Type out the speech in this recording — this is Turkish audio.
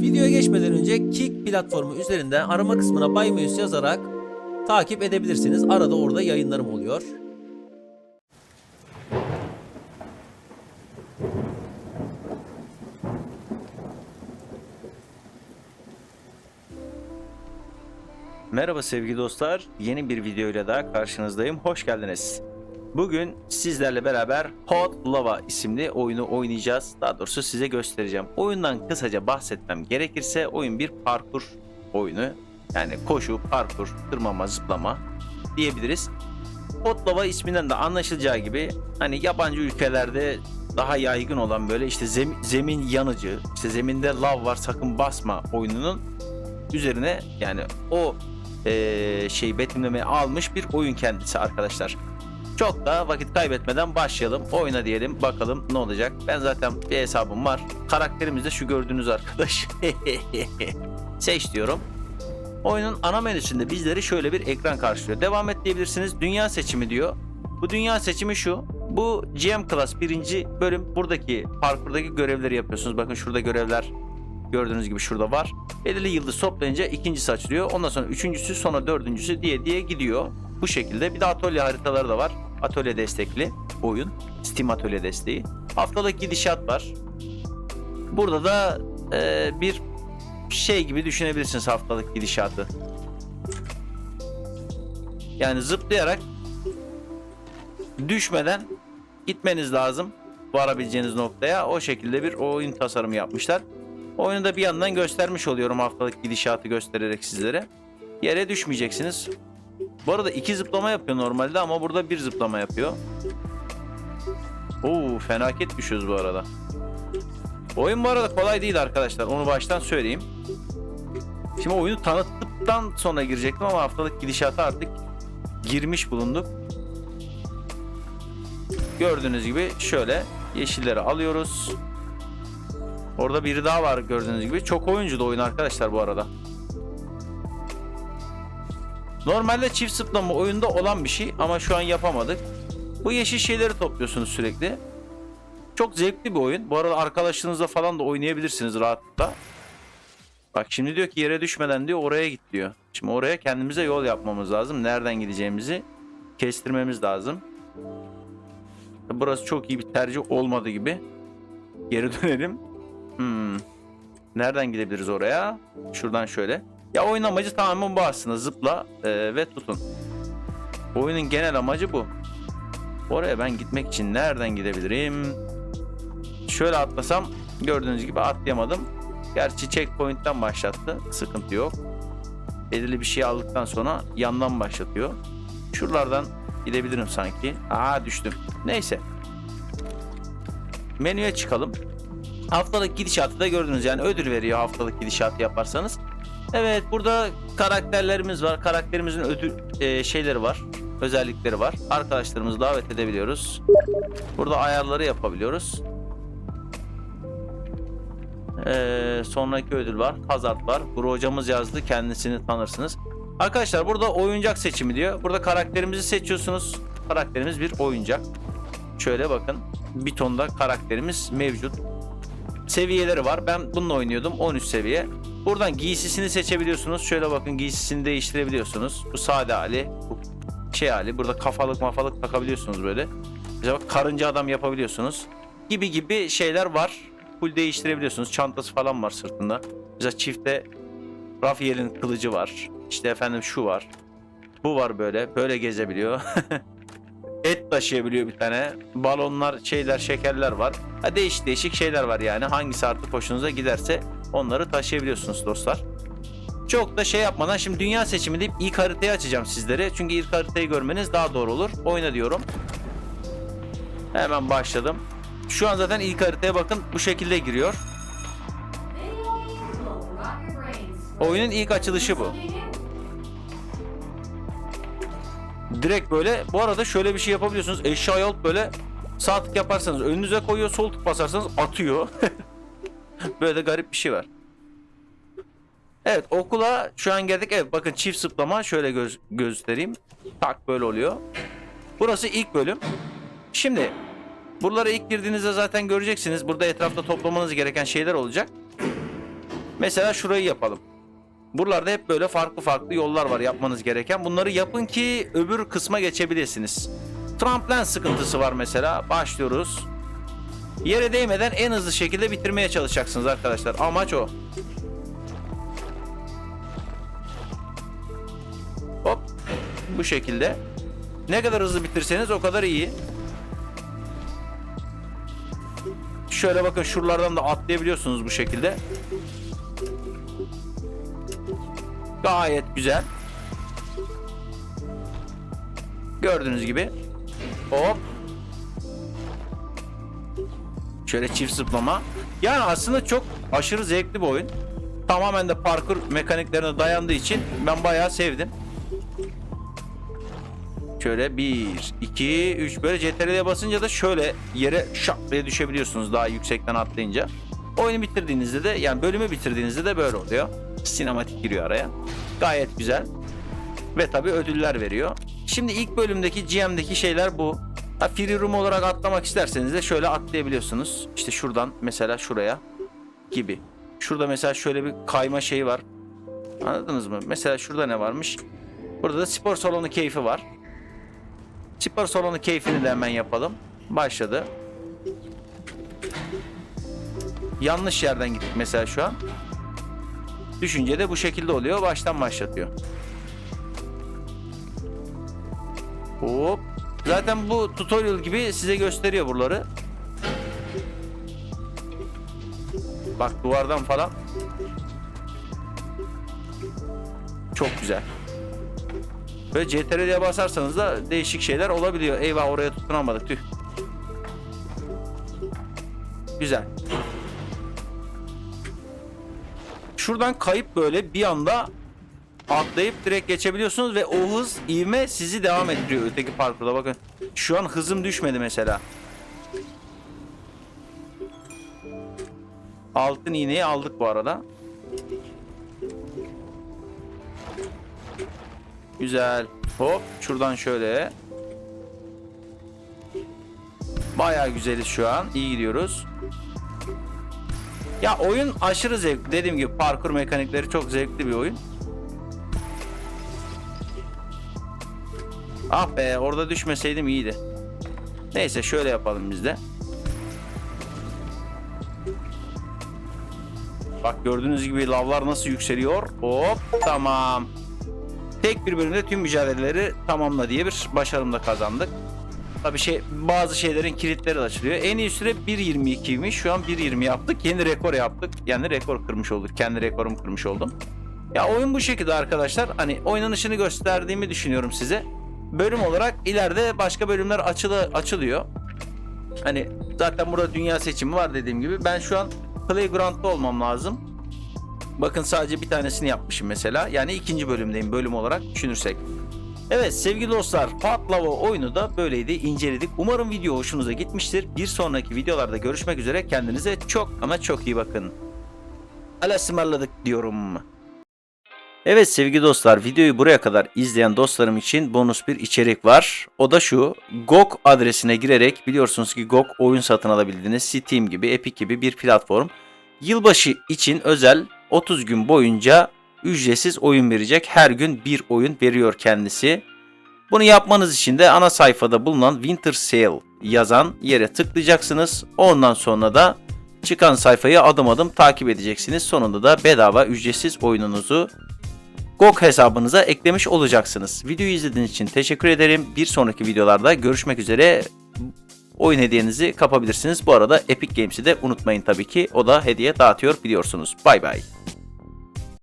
Videoya geçmeden önce Kick platformu üzerinden arama kısmına Bay Muse yazarak takip edebilirsiniz. Arada orada yayınlarım oluyor. Merhaba sevgili dostlar. Yeni bir videoyla daha karşınızdayım. Hoş geldiniz. Bugün sizlerle beraber Hot Lava isimli oyunu oynayacağız. Daha doğrusu size göstereceğim. Oyundan kısaca bahsetmem gerekirse oyun bir parkur oyunu. Yani koşu, parkur, tırmama, zıplama diyebiliriz. Hot Lava isminden de anlaşılacağı gibi hani yabancı ülkelerde daha yaygın olan böyle işte zem- zemin yanıcı, işte zeminde lav var sakın basma oyununun üzerine yani o eee şey betimlemeyi almış bir oyun kendisi arkadaşlar. Çok da vakit kaybetmeden başlayalım. Oyna diyelim bakalım ne olacak. Ben zaten bir hesabım var. Karakterimiz de şu gördüğünüz arkadaş. Seç diyorum. Oyunun ana menüsünde bizleri şöyle bir ekran karşılıyor. Devam et diyebilirsiniz. Dünya seçimi diyor. Bu dünya seçimi şu. Bu GM Class birinci bölüm. Buradaki parkurdaki görevleri yapıyorsunuz. Bakın şurada görevler gördüğünüz gibi şurada var. Belirli yıldız toplayınca ikincisi açılıyor. Ondan sonra üçüncüsü sonra dördüncüsü diye diye gidiyor. Bu şekilde. Bir de atölye haritaları da var. Atölye destekli oyun. Steam atölye desteği. Haftalık gidişat var. Burada da e, bir şey gibi düşünebilirsiniz haftalık gidişatı. Yani zıplayarak düşmeden gitmeniz lazım varabileceğiniz noktaya. O şekilde bir oyun tasarımı yapmışlar. Oyunu da bir yandan göstermiş oluyorum haftalık gidişatı göstererek sizlere. Yere düşmeyeceksiniz. Bu arada iki zıplama yapıyor normalde ama burada bir zıplama yapıyor. Oo fenaket düşüyoruz bu arada. Oyun bu arada kolay değil arkadaşlar. Onu baştan söyleyeyim. Şimdi oyunu tanıttıktan sonra girecektim ama haftalık gidişata artık girmiş bulunduk. Gördüğünüz gibi şöyle yeşilleri alıyoruz. Orada biri daha var gördüğünüz gibi. Çok oyuncu da oyun arkadaşlar bu arada. Normalde çift zıplama oyunda olan bir şey ama şu an yapamadık. Bu yeşil şeyleri topluyorsunuz sürekli. Çok zevkli bir oyun. Bu arada arkadaşlarınızla falan da oynayabilirsiniz rahatlıkla. Bak şimdi diyor ki yere düşmeden diyor oraya git diyor. Şimdi oraya kendimize yol yapmamız lazım. Nereden gideceğimizi kestirmemiz lazım. Burası çok iyi bir tercih olmadı gibi. Geri dönelim. Hmm. Nereden gidebiliriz oraya? Şuradan şöyle. Ya oyun amacı tamamen bu aslında. Zıpla e, ve tutun. Oyunun genel amacı bu. Oraya ben gitmek için nereden gidebilirim? Şöyle atlasam gördüğünüz gibi atlayamadım. Gerçi checkpoint'ten başlattı. Sıkıntı yok. Belirli bir şey aldıktan sonra yandan başlatıyor. Şuralardan gidebilirim sanki. Aa düştüm. Neyse. Menüye çıkalım. Haftalık gidişatı da gördünüz yani ödül veriyor haftalık gidişatı yaparsanız. Evet burada karakterlerimiz var. Karakterimizin ödül e, şeyleri var. Özellikleri var. Arkadaşlarımızı davet edebiliyoruz. Burada ayarları yapabiliyoruz. Ee, sonraki ödül var. Hazard var. Guru hocamız yazdı. Kendisini tanırsınız. Arkadaşlar burada oyuncak seçimi diyor. Burada karakterimizi seçiyorsunuz. Karakterimiz bir oyuncak. Şöyle bakın. Bir tonda karakterimiz mevcut. Seviyeleri var. Ben bununla oynuyordum. 13 seviye. Buradan giysisini seçebiliyorsunuz. Şöyle bakın giysisini değiştirebiliyorsunuz. Bu sade hali. Bu şey hali. Burada kafalık mafalık takabiliyorsunuz böyle. Mesela bak karınca adam yapabiliyorsunuz. Gibi gibi şeyler var. Full değiştirebiliyorsunuz. Çantası falan var sırtında. Mesela çifte Rafael'in kılıcı var. İşte efendim şu var. Bu var böyle. Böyle gezebiliyor. Et taşıyabiliyor bir tane. Balonlar, şeyler, şekerler var. Ha, değişik değişik şeyler var yani. Hangisi artık hoşunuza giderse onları taşıyabiliyorsunuz dostlar. Çok da şey yapmadan şimdi dünya seçimi deyip ilk haritayı açacağım sizlere. Çünkü ilk haritayı görmeniz daha doğru olur. Oyna diyorum. Hemen başladım. Şu an zaten ilk haritaya bakın bu şekilde giriyor. Oyunun ilk açılışı bu. Direkt böyle bu arada şöyle bir şey yapabiliyorsunuz. Eşyayı alıp böyle sağ tık yaparsanız önünüze koyuyor sol tık basarsanız atıyor. böyle de garip bir şey var. Evet okula şu an geldik. Evet bakın çift zıplama şöyle göz, göstereyim. Tak böyle oluyor. Burası ilk bölüm. Şimdi buralara ilk girdiğinizde zaten göreceksiniz. Burada etrafta toplamanız gereken şeyler olacak. Mesela şurayı yapalım. Buralarda hep böyle farklı farklı yollar var yapmanız gereken. Bunları yapın ki öbür kısma geçebilirsiniz. Tramplen sıkıntısı var mesela. Başlıyoruz. Yere değmeden en hızlı şekilde bitirmeye çalışacaksınız arkadaşlar. Amaç o. Hop. Bu şekilde. Ne kadar hızlı bitirseniz o kadar iyi. Şöyle bakın şuralardan da atlayabiliyorsunuz bu şekilde. Gayet güzel. Gördüğünüz gibi. Hop. Şöyle çift zıplama. Yani aslında çok aşırı zevkli bir oyun. Tamamen de parkur mekaniklerine dayandığı için ben bayağı sevdim. Şöyle 1, 2, 3 böyle CTRL'ye basınca da şöyle yere şak diye düşebiliyorsunuz daha yüksekten atlayınca. Oyunu bitirdiğinizde de yani bölümü bitirdiğinizde de böyle oluyor. Sinematik giriyor araya. Gayet güzel. Ve tabi ödüller veriyor. Şimdi ilk bölümdeki GM'deki şeyler bu. Ha, free room olarak atlamak isterseniz de şöyle atlayabiliyorsunuz. İşte şuradan mesela şuraya gibi. Şurada mesela şöyle bir kayma şeyi var. Anladınız mı? Mesela şurada ne varmış? Burada da spor salonu keyfi var. Spor salonu keyfini de hemen yapalım. Başladı. Yanlış yerden gittik mesela şu an. Düşünce de bu şekilde oluyor. Baştan başlatıyor. Hop. Zaten bu tutorial gibi size gösteriyor buraları. Bak duvardan falan. Çok güzel. Böyle CTRL'ye basarsanız da değişik şeyler olabiliyor. Eyvah oraya tutunamadık tüh. Güzel. Şuradan kayıp böyle bir anda atlayıp direkt geçebiliyorsunuz ve o hız ivme sizi devam ettiriyor öteki parkurda bakın. Şu an hızım düşmedi mesela. Altın iğneyi aldık bu arada. Güzel. Hop şuradan şöyle. Bayağı güzeliz şu an. İyi gidiyoruz. Ya oyun aşırı zevkli. Dediğim gibi parkur mekanikleri çok zevkli bir oyun. Ah be orada düşmeseydim iyiydi. Neyse şöyle yapalım biz de. Bak gördüğünüz gibi lavlar nasıl yükseliyor. Hop tamam. Tek bir bölümde tüm mücadeleleri tamamla diye bir başarım da kazandık. Tabii şey bazı şeylerin kilitleri açılıyor. En iyi süre 1.22'ymiş. Şu an 1.20 yaptık. Yeni rekor yaptık. Yani rekor kırmış olduk. Kendi rekorumu kırmış oldum. Ya oyun bu şekilde arkadaşlar. Hani oynanışını gösterdiğimi düşünüyorum size. Bölüm olarak ileride başka bölümler açılı açılıyor. Hani zaten burada dünya seçimi var dediğim gibi. Ben şu an Playground'da olmam lazım. Bakın sadece bir tanesini yapmışım mesela. Yani ikinci bölümdeyim bölüm olarak düşünürsek. Evet sevgili dostlar Hot Lava oyunu da böyleydi inceledik. Umarım video hoşunuza gitmiştir. Bir sonraki videolarda görüşmek üzere. Kendinize çok ama çok iyi bakın. Ala ısmarladık diyorum. Evet sevgili dostlar videoyu buraya kadar izleyen dostlarım için bonus bir içerik var. O da şu GOG adresine girerek biliyorsunuz ki GOG oyun satın alabildiğiniz Steam gibi Epic gibi bir platform. Yılbaşı için özel 30 gün boyunca ücretsiz oyun verecek. Her gün bir oyun veriyor kendisi. Bunu yapmanız için de ana sayfada bulunan Winter Sale yazan yere tıklayacaksınız. Ondan sonra da çıkan sayfayı adım adım takip edeceksiniz. Sonunda da bedava ücretsiz oyununuzu GOG hesabınıza eklemiş olacaksınız. Videoyu izlediğiniz için teşekkür ederim. Bir sonraki videolarda görüşmek üzere. Oyun hediyenizi kapabilirsiniz. Bu arada Epic Games'i de unutmayın tabii ki. O da hediye dağıtıyor biliyorsunuz. Bay bay.